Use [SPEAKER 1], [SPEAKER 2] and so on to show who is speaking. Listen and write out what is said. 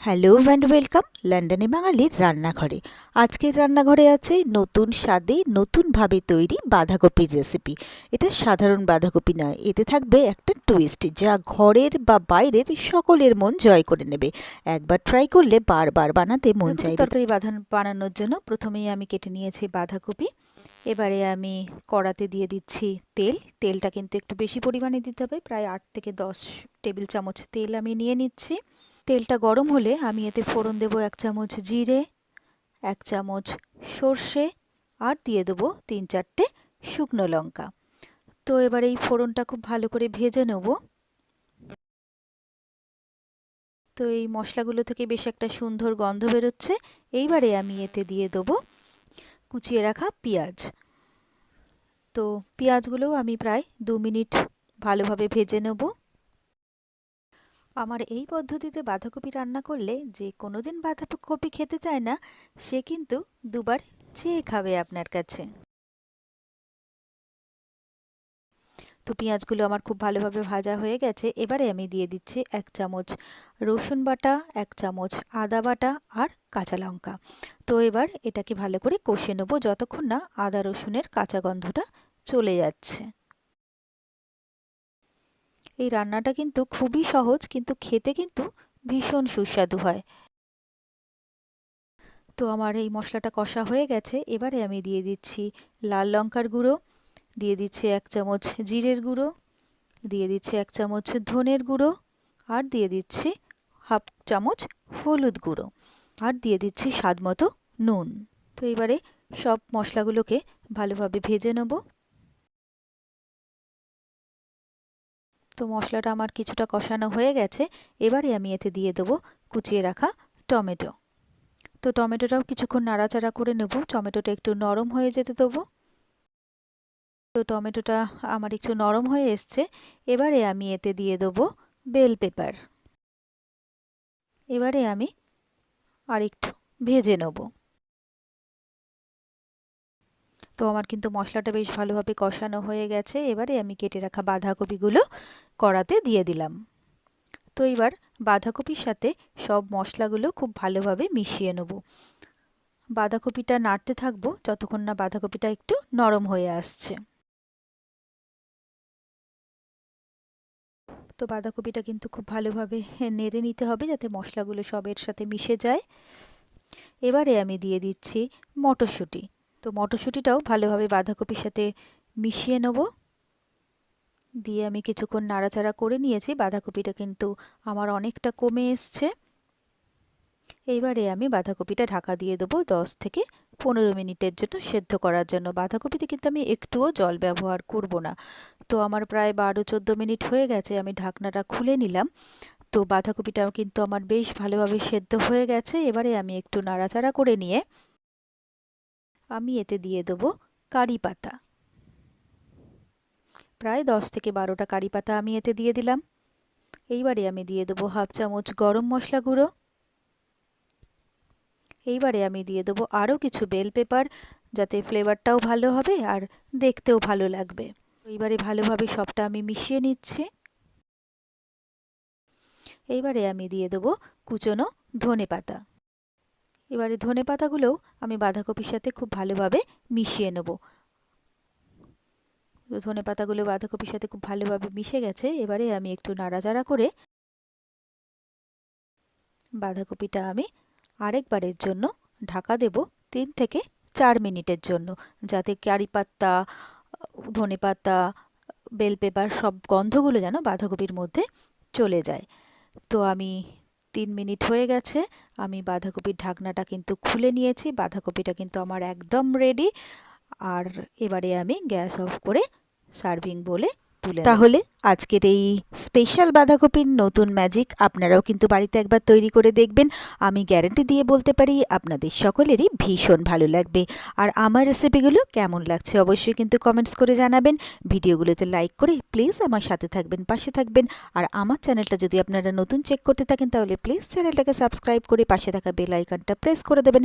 [SPEAKER 1] Hello and welcome লন্ডনে বাঙালির রান্নাঘরে। আজকের রান্নাঘরে আছে নতুন স্বাদে নতুনভাবে তৈরি বাঁধাকপির রেসিপি এটা সাধারণ বাঁধাকপি নয় এতে থাকবে একটা টুইস্ট যা ঘরের বা বাইরের সকলের মন জয় করে নেবে। একবার ট্রাই করলে বারবার বানাতে মন চাইবে। তরকারি বাঁধান বানানোর জন্য প্রথমেই আমি কেটে নিয়েছি বাঁধাকপি। এবারে আমি কড়াতে দিয়ে দিচ্ছি তেল। তেলটা কিন্তু একটু বেশি পরিমাণে দিতে হবে প্রায় আট থেকে দশ টেবিল চামচ তেল আমি নিয়ে নিচ্ছি। তেলটা গরম হলে আমি এতে ফোড়ন দেবো এক চামচ জিরে, এক চামচ সর্ষে আর দিয়ে দেবো তিন চারটে শুকনো লঙ্কা। তো এবার এই ফোড়নটা খুব ভালো করে ভেজে নেব। তো এই মশলাগুলো থেকে বেশ একটা সুন্দর গন্ধ বেরোচ্ছে। এইবারে আমি এতে দিয়ে দেবো কুচিয়ে রাখা পেঁয়াজ। তো পেঁয়াজগুলোও আমি প্রায় দু মিনিট ভালোভাবে ভেজে নেব। আমার এই পদ্ধতিতে বাঁধাকপি রান্না করলে যে কোনো দিন বাঁধাকপি খেতে চায় না, সে কিন্তু দুবার চেয়ে খাবে আপনার কাছে। তো পেঁয়াজগুলো আমার খুব ভালোভাবে ভাজা হয়ে গেছে, এবারে আমি দিয়ে দিচ্ছি এক চামচ রসুন বাটা, এক চামচ আদা বাটা আর কাঁচা লঙ্কা। তো এবার এটাকে ভালো করে কষে নেব, যতক্ষণ না আদা রসুনের কাঁচা গন্ধটা চলে যাচ্ছে। এই রান্নাটা কিন্তু খুবই সহজ, কিন্তু খেতে কিন্তু ভীষণ সুস্বাদু হয়। তো আমার এই মশলাটা কষা হয়ে গেছে, এবারে আমি দিয়ে দিচ্ছি লাল লঙ্কার গুঁড়ো, দিয়ে দিচ্ছি এক চামচ জিরের গুঁড়ো, দিয়ে দিচ্ছি এক চামচ ধনের গুঁড়ো, আর দিয়ে দিচ্ছি হাফ চামচ হলুদ গুঁড়ো, আর দিয়ে দিচ্ছি স্বাদ মতো নুন। তো এবারে সব মশলাগুলোকে ভালোভাবে ভেজে নেব। তো মশলাটা আমার কিছুটা কষানো হয়ে গেছে, এবারে আমি এতে দিয়ে দেবো কুচিয়ে রাখা টমেটো। তো টমেটোটাও কিছুক্ষণ নাড়াচাড়া করে নেব, টমেটোটা একটু নরম হয়ে যেতে দেবো। তো টমেটোটা আমার একটু নরম হয়ে এসছে, এবারে আমি এতে দিয়ে দেবো বেল পেপার। এবারে আমি আর একটু ভেজে নেব। তো আমার কিন্তু মশলাটা বেশ ভালোভাবে কষানো হয়ে গেছে, এবারে আমি কেটে রাখা বাঁধাকপিগুলো কড়াতে দিয়ে দিলাম। তো এবার বাঁধাকপির সাথে সব মশলাগুলো খুব ভালোভাবে মিশিয়ে নেব। বাঁধাকপিটা নাড়তে থাকব যতক্ষণ না বাঁধাকপিটা একটু নরম হয়ে আসছে। তো বাঁধাকপিটা কিন্তু খুব ভালোভাবে নেড়ে নিতে হবে যাতে মশলাগুলো সবের সাথে মিশে যায়। এবারে আমি দিয়ে দিচ্ছি মটরশুঁটি। তো মটরশুঁটিটাও ভালোভাবে বাঁধাকপির সাথে মিশিয়ে নেব। দিয়ে আমি কিছুক্ষণ নাড়াচাড়া করে নিয়েছি, বাঁধাকপিটা কিন্তু আমার অনেকটা কমে এসছে। এইবারে আমি বাঁধাকপিটা ঢাকা দিয়ে দেবো দশ থেকে পনেরো মিনিটের জন্য সেদ্ধ করার জন্য। বাঁধাকপিতে কিন্তু আমি একটুও জল ব্যবহার করব না। তো আমার প্রায় বারো চোদ্দ মিনিট হয়ে গেছে, আমি ঢাকনাটা খুলে নিলাম। তো বাঁধাকপিটাও কিন্তু আমার বেশ ভালোভাবে সেদ্ধ হয়ে গেছে, এবারে আমি একটু নাড়াচাড়া করে নিয়ে আমি এতে দিয়ে দেবো কারি পাতা। প্রায় দশ থেকে বারোটা কারি পাতা আমি এতে দিয়ে দিলাম। এইবারে আমি দিয়ে দেবো হাফ চামচ গরম মশলা গুঁড়ো। এইবারে আমি দিয়ে দেবো আরও কিছু বেল পেপার, যাতে ফ্লেভারটাও ভালো হবে আর দেখতেও ভালো লাগবে। এইবারে ভালোভাবে সবটা আমি মিশিয়ে নিচ্ছি। এইবারে আমি দিয়ে দেবো কুচনো ধনে পাতা। এবারে ধনে পাতাগুলোও আমি বাঁধাকপির সাথে খুব ভালোভাবে মিশিয়ে নেব। ধনে পাতাগুলো বাঁধাকপির সাথে খুব ভালোভাবে মিশে গেছে। এবারে আমি একটু নাড়াচাড়া করে বাঁধাকপিটা আমি আরেকবারের জন্য ঢাকা দেব তিন থেকে চার মিনিটের জন্য, যাতে কারি পাত্তা ধনে পাতা, বেল পেপার সব গন্ধগুলো যেন বাঁধাকপির মধ্যে চলে যায়। তো আমি তিন মিনিট হয়ে গেছে, আমি বাঁধাকপির ঢাকনাটা কিন্তু খুলে নিয়েছি, বাঁধাকপিটা কিন্তু আমার একদম রেডি আর এবারে আমি গ্যাস অফ করে সার্ভিং বলে তুলে তাহলে আজকের এই স্পেশাল বাঁধাকপির নতুন ম্যাজিক আপনারাও কিন্তু বাড়িতে একবার তৈরি করে দেখবেন। আমি গ্যারেন্টি দিয়ে বলতে পারি আপনাদের সকলেরই ভীষণ ভালো লাগবে। আর আমার রেসিপিগুলো কেমন লাগছে অবশ্যই কিন্তু কমেন্টস করে জানাবেন। ভিডিওগুলোতে লাইক করে প্লিজ আমার সাথে থাকবেন, পাশে থাকবেন। আর আমার চ্যানেলটা যদি আপনারা নতুন চেক করতে থাকেন তাহলে প্লিজ চ্যানেলটাকে সাবস্ক্রাইব করে পাশে থাকা বেল আইকনটা প্রেস করে দেবেন।